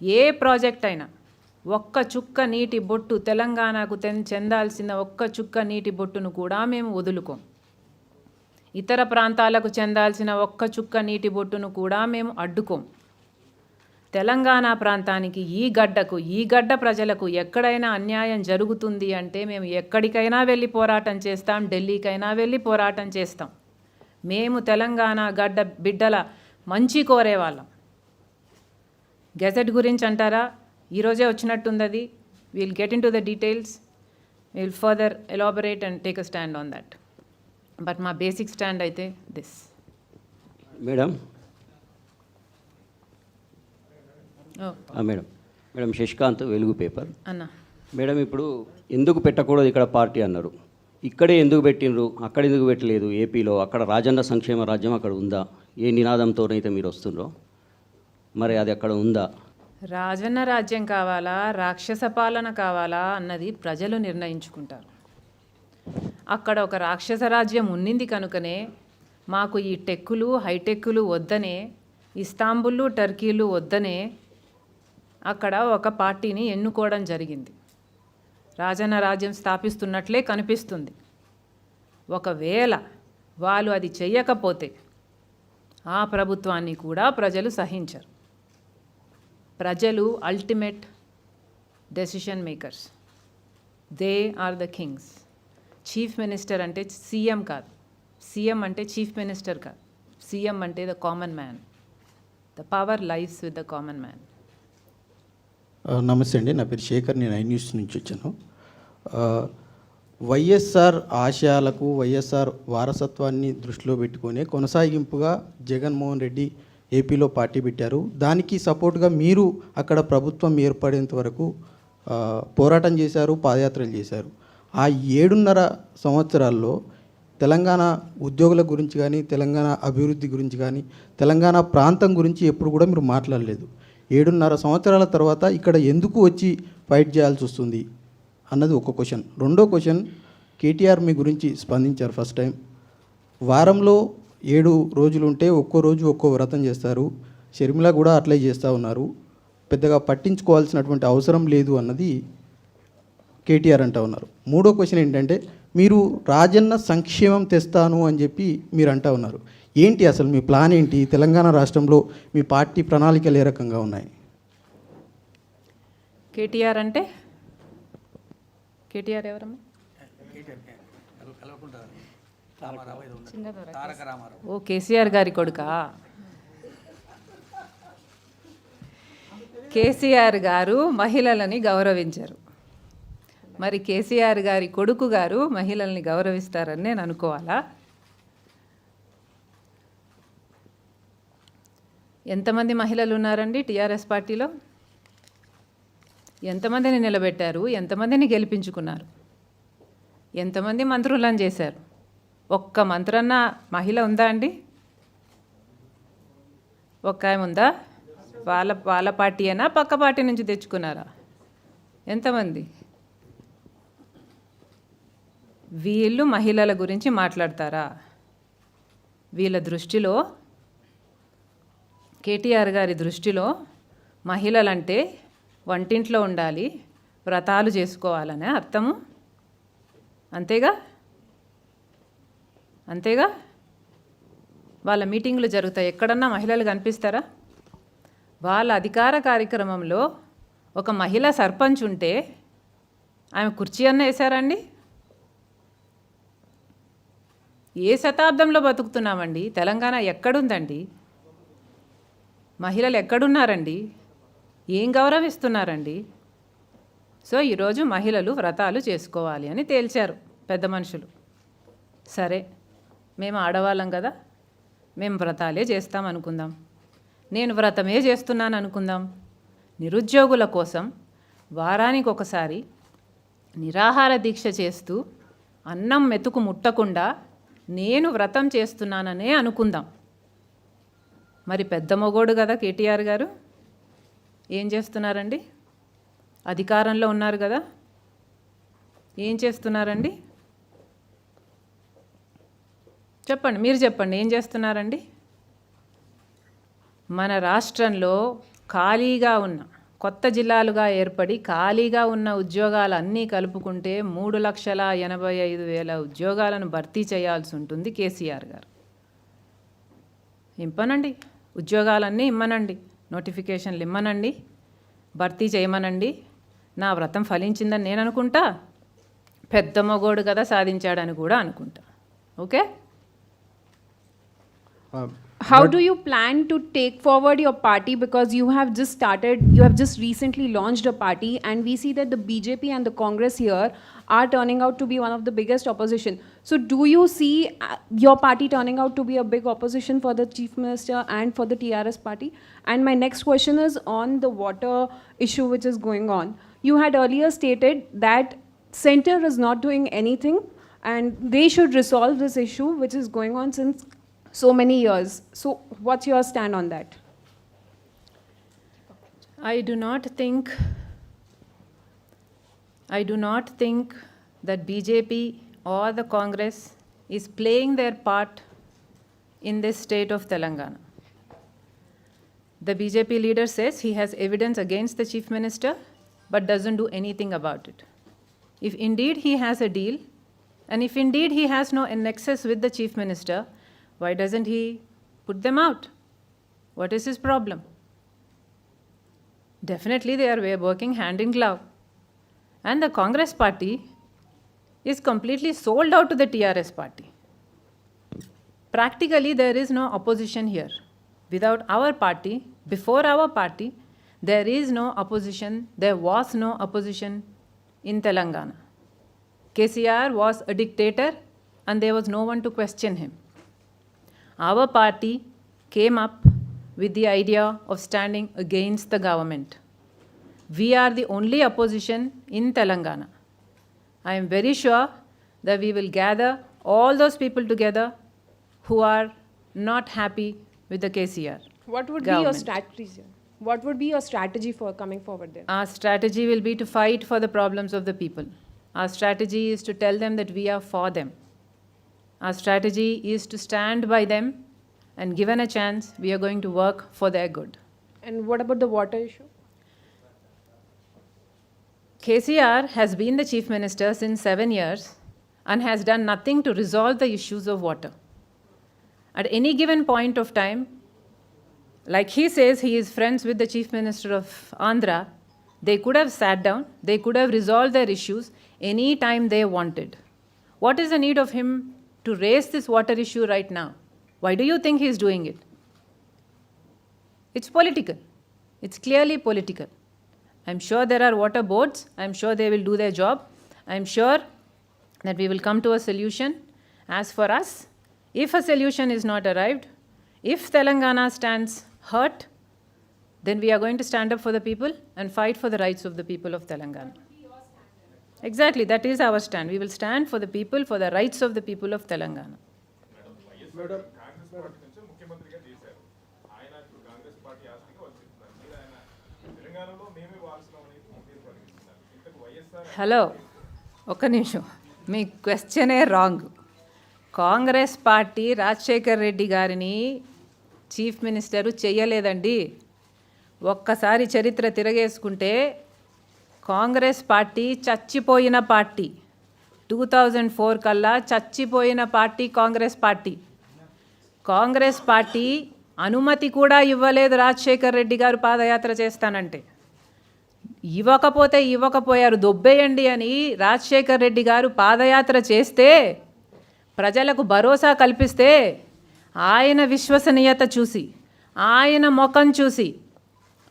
ఏ project అయినా ఒక్క చుక్క నీటి బొట్టు తెలంగాణకు తెన్ చెందాల్సిన ఒక్క చుక్క నీటి బొట్టును కూడా మేము వదులుకోం. ఇతర ప్రాంతాలకు చెందాల్సిన ఒక్క చుక్క నీటి బొట్టును కూడా మేము అడ్డుకోం. తెలంగాణ ప్రాంతానికి ఈ గడ్డకు ఈ గడ్డ ప్రజలకు ఎక్కడైనా అన్యాయం జరుగుతుంది అంటే మేము ఎక్కడికైనా వెళ్ళి పోరాటం చేస్తాం ఢిల్లీకైనా వెళ్ళి పోరాటం చేస్తాం. మేము తెలంగాణ గడ్డ బిడ్డల మంచి కోరేవాళ్ళం. గెజెట్ గురించి అంటారా? ఈరోజే వచ్చినట్టుంది అది will get into the details will further elaborate and take a stand on that but మా బేసిక్ స్టాండ్ అయితే this madam madam madam Shashikanth Velugu paper అన్న మేడం ఇప్పుడు ఎందుకు పెట్టకూడదు ఇక్కడ పార్టీ అన్నారు. ఇక్కడే ఎందుకు పెట్టినరు అక్కడ ఎందుకు పెట్టలేదు? ఏపీలో అక్కడ రాజన్న సంక్షేమ రాజ్యం అక్కడ ఉందా? ఏ నినాదంతోనైతే మీరు వస్తుండ్రో? మరి అది అక్కడ ఉందా? రాజన్న రాజ్యం కావాలా? రాక్షస పాలన కావాలా? అన్నది ప్రజలు నిర్ణయించుకుంటారు. అక్కడ ఒక రాక్షస రాజ్యం ఉన్నింది కనుకనే మాకు ఈ టెక్కులు హైటెక్కులు వద్దనే ఇస్తాంబుల్లు టర్కీలు వద్దనే అక్కడ ఒక పార్టీని ఎన్నుకోవడం జరిగింది. రాజన్న రాజ్యం స్థాపిస్తున్నట్లే కనిపిస్తుంది. ఒకవేళ వాళ్ళు అది చెయ్యకపోతే ఆ ప్రభుత్వాన్ని కూడా ప్రజలు సహించరు. ప్రజలు ultimate decision makers they are the kings chief minister అంటే సీఎం కాదు. సీఎం అంటే చీఫ్ మినిస్టర్ కాదు. సీఎం అంటే the common man the power lives with the common man నమస్తే అండి. నా పేరు శేఖర్. నేను ఐ న్యూస్ నుంచి వచ్చాను. వైఎస్ఆర్ ఆశయాలకు వైఎస్ఆర్ వారసత్వాన్ని దృష్టిలో పెట్టుకొని కొనసాగింపుగా జగన్మోహన్ రెడ్డి ఏపీలో పార్టీ పెట్టారు. దానికి సపోర్ట్గా మీరు అక్కడ ప్రభుత్వం ఏర్పడేంత వరకు పోరాటం చేశారు పాదయాత్రలు చేశారు. ఆ ఏడున్నర సంవత్సరాల్లో తెలంగాణ ఉద్యోగుల గురించి కానీ తెలంగాణ అభివృద్ధి గురించి కానీ తెలంగాణ ప్రాంతం గురించి ఎప్పుడు కూడా మీరు మాట్లాడలేదు. ఏడున్నర సంవత్సరాల తర్వాత ఇక్కడ ఎందుకు వచ్చి ఫైట్ చేయాల్సి వస్తుంది అన్నది ఒక క్వశ్చన్. రెండో క్వశ్చన్ కేటీఆర్ మీ గురించి స్పందించారు ఫస్ట్ టైం. వారంలో ఏడు రోజులు ఉంటే ఒక్కో రోజు ఒక్కో వ్రతం చేస్తారు. షర్మిల కూడా అట్లే చేస్తూ ఉన్నారు. పెద్దగా పట్టించుకోవాల్సినటువంటి అవసరం లేదు అన్నది కేటీఆర్ అంటూ ఉన్నారు. మూడో క్వశ్చన్ ఏంటంటే మీరు రాజన్న సంక్షేమం తెస్తాను అని చెప్పి మీరు అంటూ ఉన్నారు. ఏంటి అసలు మీ ప్లాన్ ఏంటి? తెలంగాణ రాష్ట్రంలో మీ పార్టీ ప్రణాళికలు ఏ రకంగా ఉన్నాయి? కేటీఆర్ అంటే? కేటీఆర్ ఎవరమ్మా? ఓ కేసీఆర్ గారి కొడుకా? కేసీఆర్ గారు మహిళలని గౌరవించారు. మరి కేసీఆర్ గారి కొడుకు గారు మహిళల్ని గౌరవిస్తారని నేను అనుకోవాలా? ఎంతమంది మహిళలు ఉన్నారండి టీఆర్ఎస్ పార్టీలో? ఎంతమందిని నిలబెట్టారు? ఎంతమందిని గెలిపించుకున్నారు? ఎంతమంది మంత్రులను చేశారు? ఒక్క మంత్రన్న మహిళ ఉందా అండి? ఒక్క ఆమె ఉందా? వాళ్ళ వాళ్ళ పార్టీ అయినా పక్క పార్టీ నుంచి తెచ్చుకున్నారా? ఎంతమంది? వీళ్ళు మహిళల గురించి మాట్లాడతారా? వీళ్ళ దృష్టిలో కేటీఆర్ గారి దృష్టిలో మహిళలంటే వంటింట్లో ఉండాలి వ్రతాలు చేసుకోవాలనే అర్థము? అంతేగా? అంతేగా? వాళ్ళ మీటింగ్లు జరుగుతాయి. ఎక్కడన్నా మహిళలు కనిపిస్తారా? వాళ్ళ అధికార కార్యక్రమంలో ఒక మహిళ సర్పంచ్ ఉంటే ఆమె కుర్చీ అన్న వేశారండి ఏ శతాబ్దంలో బతుకుతున్నామండి? తెలంగాణ ఎక్కడుందండి? మహిళలు ఎక్కడున్నారండి? ఏం గౌరవిస్తున్నారండి? సో ఈరోజు మహిళలు వ్రతాలు చేసుకోవాలి అని తేల్చారు పెద్ద మనుషులు. సరే. మేము ఆడవాళ్ళం కదా మేము వ్రతాలే చేస్తాం అనుకుందాం. నేను వ్రతమే చేస్తున్నాను అనుకుందాం. నిరుద్యోగుల కోసం వారానికి ఒకసారి నిరాహార దీక్ష చేస్తూ అన్నం మెతుకు ముట్టకుండా నేను వ్రతం చేస్తున్నాననే అనుకుందాం. మరి పెద్ద మొగోడు కదా కేటీఆర్ గారు. ఏం చేస్తున్నారండి? అధికారంలో ఉన్నారు కదా. ఏం చేస్తున్నారండి? చెప్పండి మీరు చెప్పండి ఏం చేస్తున్నారండి? మన రాష్ట్రంలో ఖాళీగా ఉన్న కొత్త జిల్లాలుగా ఏర్పడి ఖాళీగా ఉన్న ఉద్యోగాలన్నీ కలుపుకుంటే మూడు లక్షల ఎనభై ఐదు వేల ఉద్యోగాలను భర్తీ చేయాల్సి ఉంటుంది కేసీఆర్ గారు. ఇంపనండి ఉద్యోగాలన్నీ ఇమ్మనండి నోటిఫికేషన్లు ఇమ్మనండి భర్తీ చేయమనండి. నా వ్రతం ఫలించిందని నేను అనుకుంటా పెద్ద మొగోడు కదా సాధించాడని కూడా అనుకుంటా. Okay? How do you plan to take forward your party because you have just started, you have just recently launched a party, and we see that the BJP and the Congress here are turning out to be one of the biggest opposition. So, do you see uh, your party turning out to be a big opposition for the Chief Minister and for the TRS party? And my next question is on the water issue which is going on. You had earlier stated that center is not doing anything and they should resolve this issue which is going on since so many years. So, what's your stand on that? I do not think, I do not think that BJP or the Congress is playing their part in this state of Telangana. The BJP leader says he has evidence against the chief minister but doesn't do anything about it. If indeed he has a deal, and if indeed he has no nexus with the chief minister, why doesn't he put them out? What is his problem? Definitely, they are working hand in glove. And the Congress party is completely sold out to the TRS party. Practically, there is no opposition here. Without our party, before our party, there is no opposition, there was no opposition in Telangana. KCR was a dictator and there was no one to question him. Our party came up with the idea of standing against the government. We are the only opposition in Telangana. I am very sure that we will gather all those people together who are not happy with the KCR. What would be your strategy? What would be your strategy for coming forward there? Our strategy will be to fight for the problems of the people. Our strategy is to tell them that we are for them. Our strategy is to stand by them and given a chance, we are going to work for their good. And what about the water issue? KCR has been the chief minister since seven years and has done nothing to resolve the issues of water. At any given point of time, like he says he is friends with the chief minister of Andhra, they could have sat down, they could have resolved their issues any time they wanted. What is the need of him to raise this water issue right now? Why do you think he is doing it? It's political. It's clearly political. I'm sure there are water boards. I'm sure they will do their job. I'm sure that we will come to a solution. As for us, if a solution is not arrived, if Telangana stands hurt, then we are going to stand up for the people and fight for the rights of the people of Telangana. నుంచి ముఖ్యమంత్రిగా చేశారు ఆయన ఇప్పుడు Congress party ఆస్తిగా వచ్చిస్తున్నారు మీరు ఆయన తెలంగాణలో మేమే వారసులం అనేది మీరు పరిగణిస్తున్నారు ఇంతకు వైఎస్ఆర్ హలో ఒక్క నిమిషం. మీ క్వశ్చనే రాంగ్ కాంగ్రెస్ పార్టీ రాజశేఖర్ రెడ్డి గారిని చీఫ్ మినిస్టరు చెయ్యలేదండి ఒక్కసారి చరిత్ర తిరగేసుకుంటే కాంగ్రెస్ పార్టీ చచ్చిపోయిన పార్టీ. టూ థౌజండ్ ఫోర్ కల్లా చచ్చిపోయిన party Congress party. Congress party అనుమతి కూడా ఇవ్వలేదు రాజశేఖర్ రెడ్డి గారు పాదయాత్ర చేస్తానంటే. ఇవ్వకపోతే ఇవ్వకపోయారు దొబ్బేయండి అని రాజశేఖర్ రెడ్డి గారు పాదయాత్ర చేస్తే ప్రజలకు భరోసా కల్పిస్తే ఆయన విశ్వసనీయత చూసి ఆయన ముఖం చూసి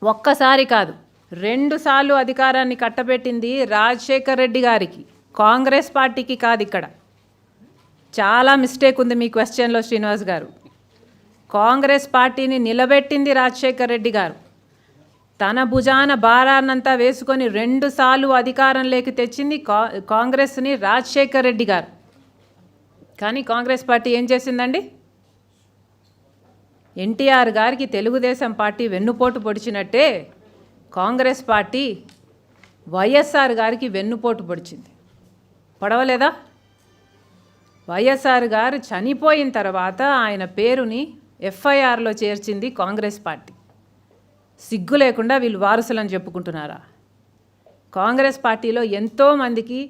ఒక్కసారి కాదు రెండుసార్లు అధికారాన్ని కట్టబెట్టింది రాజశేఖర్ రెడ్డి గారికి. కాంగ్రెస్ పార్టీకి కాదు ఇక్కడ. చాలా మిస్టేక్ ఉంది మీ క్వశ్చన్లో శ్రీనివాస్ గారు. కాంగ్రెస్ పార్టీని నిలబెట్టింది రాజశేఖర్ రెడ్డి గారు. తన భుజాన భారాన్నంతా వేసుకొని రెండుసార్లు అధికారంలోకి తెచ్చింది కా కాంగ్రెస్ని రాజశేఖర్ రెడ్డి గారు. కానీ కాంగ్రెస్ పార్టీ ఏం చేసిందండి? ఎన్టీఆర్ గారికి తెలుగుదేశం పార్టీ వెన్నుపోటు పొడిచినట్టే కాంగ్రెస్ పార్టీ వైఎస్ఆర్ గారికి వెన్నుపోటు పొడిచింది. పడవలేదా? వైఎస్ఆర్ గారు చనిపోయిన తర్వాత ఆయన పేరుని ఎఫ్ఐఆర్లో చేర్చింది కాంగ్రెస్ పార్టీ. సిగ్గు లేకుండా వీళ్ళు వారసులని చెప్పుకుంటున్నారా? కాంగ్రెస్ పార్టీలో ఎంతోమందికి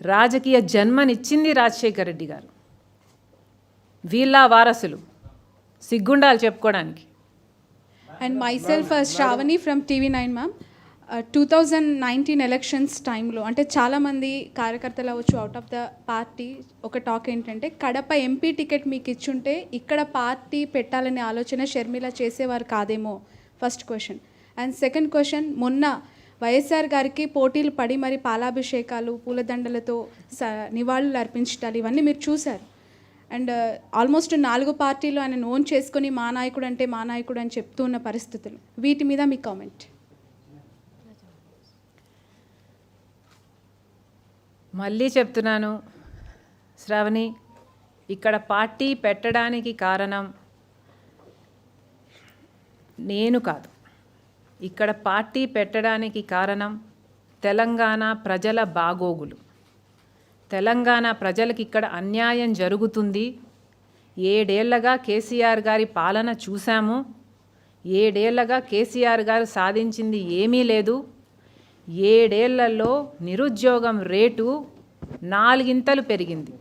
రాజకీయ జన్మనిచ్చింది రాజశేఖర్ రెడ్డి గారు. వీళ్ళ వారసులు. సిగ్గుండాలి చెప్పుకోవడానికి. And myself Shravani from TV nine ma'am two thousand nineteen elections టైంలో అంటే చాలామంది కార్యకర్తలు అవ్వచ్చు అవుట్ ఆఫ్ ద పార్టీ ఒక టాక్ ఏంటంటే కడప ఎంపీ టికెట్ మీకు ఇచ్చుంటే ఇక్కడ పార్టీ పెట్టాలనే ఆలోచన షర్మిల చేసేవారు కాదేమో? First question and second question మొన్న వైఎస్ఆర్ గారికి పోటీలు పడి మరి పాలాభిషేకాలు పూలదండలతో స నివాళులు అర్పించటాలు ఇవన్నీ మీరు చూశారు. అండ్ uh, ఆల్మోస్ట్ నాలుగు పార్టీలు ఆయన ఓన్ చేసుకొని మా నాయకుడు అంటే మా నాయకుడు అని చెప్తూ ఉన్న పరిస్థితులు. వీటి మీద మీ కామెంట్ మళ్ళీ చెప్తున్నాను. శ్రావణి ఇక్కడ పార్టీ పెట్టడానికి కారణం నేను కాదు. ఇక్కడ పార్టీ పెట్టడానికి కారణం తెలంగాణ ప్రజల బాగోగులు. తెలంగాణ ప్రజలకు ఇక్కడ అన్యాయం జరుగుతుంది. ఏడేళ్ళగా కేసీఆర్ గారి పాలన చూశాము. ఏడేళ్ళగా కేసీఆర్ గారు సాధించింది ఏమీ లేదు. ఏడేళ్ళలో నిరుద్యోగం రేటు నాలుగింతలు పెరిగింది.